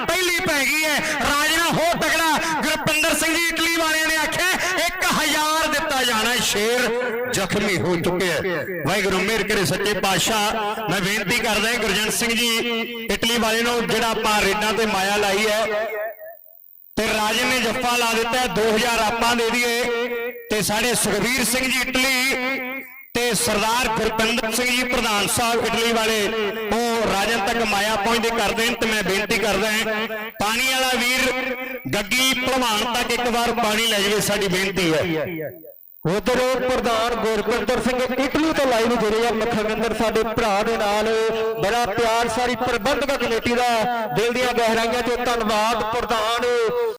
ਪਹਿਲੀ ਪੈ ਗਈ ਹੈ। ਰਾਜਣਾ ਹੋ ਤਗੜਾ ਗੁਰਪਿੰਦਰ ਸਿੰਘ ਜੀ, ਇਟਲੀ ਵਾਲਿਆਂ ਨੇ ਆਖਿਆ 1000 ਦਿੱਤਾ ਜਾਣਾ ਸ਼ੇਰ ਜ਼ਖਮੀ ਹੋ ਚੁੱਕਿਆ ਵਾਹਿਗੁਰੂ, ਮਿਹਰ ਕਰੇ ਸੱਚੇ ਪਾਤਸ਼ਾਹ। ਮੈਂ ਬੇਨਤੀ ਕਰਦਾ ਹਾਂ, ਗੁਰਜੰਟ ਸਿੰਘ ਜੀ, ਇਟਲੀ ਵਾਲੇ ਨੂੰ ਜਿਹੜਾ ਆਪਾਂ ਰੇਡਾਂ ਤੇ ਮਾਇਆ ਲਾਈ ਹੈ, ਤੇ ਰਾਜੇ ਨੇ ਜੱਫਾ ਲਾ ਦਿੱਤਾ 2000 ਆਪਾਂ ਦੇ ਦਈਏ। ਤੇ ਸਾਡੇ ਸੁਖਵੀਰ ਸਿੰਘ ਜੀ, ਇਟਲੀ, ਤੇ ਸਰਦਾਰ ਗੁਰਪਿੰਦਰ ਸਿੰਘ ਜੀ, ਪ੍ਰਧਾਨ ਸਾਹਿਬ ਇਟਲੀ ਵਾਲੇ ਤੱਕ ਮਾਇਆ ਪਹੁੰਚਦੇ ਕਰਦੇ ਨੇ ਤੇ ਮੈਂ ਬੇਨਤੀ ਕਰਦਾ ਹਾਂ, ਪਾਣੀ ਵਾਲਾ ਵੀਰ ਗੱਗੀ ਭਲਵਾਨ ਤੱਕ ਇੱਕ ਵਾਰ ਪਾਣੀ ਲੈ ਜਾਵੇ, ਸਾਡੀ ਬੇਨਤੀ ਹੈ। ਉਧਰ ਪ੍ਰਧਾਨ ਗੁਰਪਿੰਦਰ ਸਿੰਘ ਇਟਲੀ ਤੋਂ ਲਾਈਵ ਜੁੜੇ ਆ ਲਖਵਿੰਦਰ ਸਾਡੇ ਭਰਾ ਦੇ ਨਾਲ। ਬੜਾ ਪਿਆਰ, ਸਾਰੀ ਪ੍ਰਬੰਧਕ ਕਮੇਟੀ ਦਾ ਦਿਲ ਦੀਆਂ ਗਹਿਰਾਈਆਂ ਤੋਂ ਧੰਨਵਾਦ, ਪ੍ਰਧਾਨ